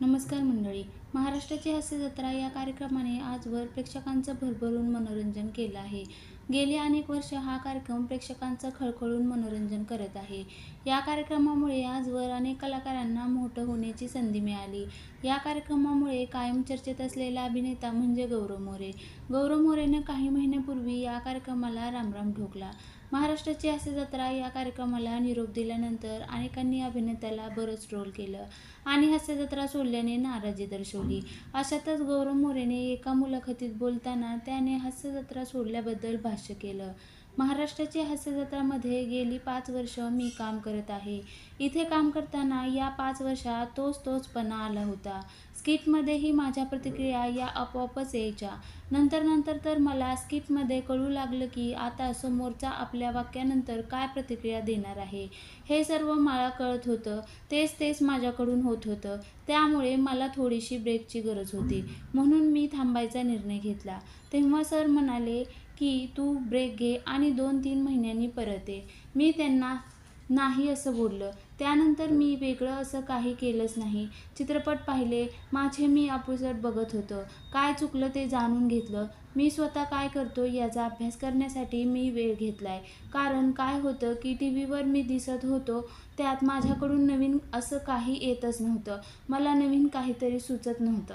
नमस्कार मंडळी. महाराष्ट्राची हास्य जत्रा या कार्यक्रमाने आजवर प्रेक्षकांचं भरभरून मनोरंजन केलं आहे. गेली अनेक वर्ष हा कार्यक्रम प्रेक्षकांचं खळखळून मनोरंजन करत आहे. या कार्यक्रमामुळे आजवर अनेक कलाकारांना मोठं होण्याची संधी मिळाली. या कार्यक्रमामुळे कायम चर्चेत असलेला अभिनेता म्हणजे गौरव मोरे. गौरव मोरेनं काही महिन्यापूर्वी या कार्यक्रमाला रामराम ठोकला. महाराष्ट्राची हास्य जत्रा या कार्यक्रमाला निरोप दिल्यानंतर अनेकांनी अभिनेत्याला बरंच ट्रोल केलं आणि हास्य जत्रा सोडल्याने नाराजी दर्शवली. अशातच गौरव मोरेने एका मुलाखतीत बोलताना त्याने हास्य जत्रा सोडल्याबद्दल भाष्य केलं. महाराष्ट्राची हास्य जत्रामध्ये गेली पाच वर्ष मी काम करत आहे. इथे काम करताना या पाच वर्षात तोच तोचपणा आला होता. स्किटमध्येही माझ्या प्रतिक्रिया या आपोआपच यायच्या. नंतर नंतर तर मला स्किटमध्ये कळू लागलं की आता समोरचा आपल्या वाक्यानंतर काय प्रतिक्रिया देणार आहे. हे सर्व मला कळत होतं. तेच तेच माझ्याकडून होत होतं. त्यामुळे मला थोडीशी ब्रेकची गरज होती. म्हणून मी थांबायचा निर्णय घेतला. तेव्हा सर म्हणाले की तू ब्रेक घे आणि दोन तीन महिन्यांनी परत ये. मी त्यांना नाही असं बोललं. त्यानंतर मी वेगळं असं काही केलंच नाही. चित्रपट पाहिले माझे मी एपिसोड बघत होतं. काय चुकलं ते जाणून घेतलं. मी स्वतः काय करतो याचा अभ्यास करण्यासाठी मी वेळ घेतलाय. कारण काय होतं की टी व्हीवर मी दिसत होतो त्यात माझ्याकडून नवीन असं काही येतच नव्हतं. मला नवीन काहीतरी सुचत नव्हतं.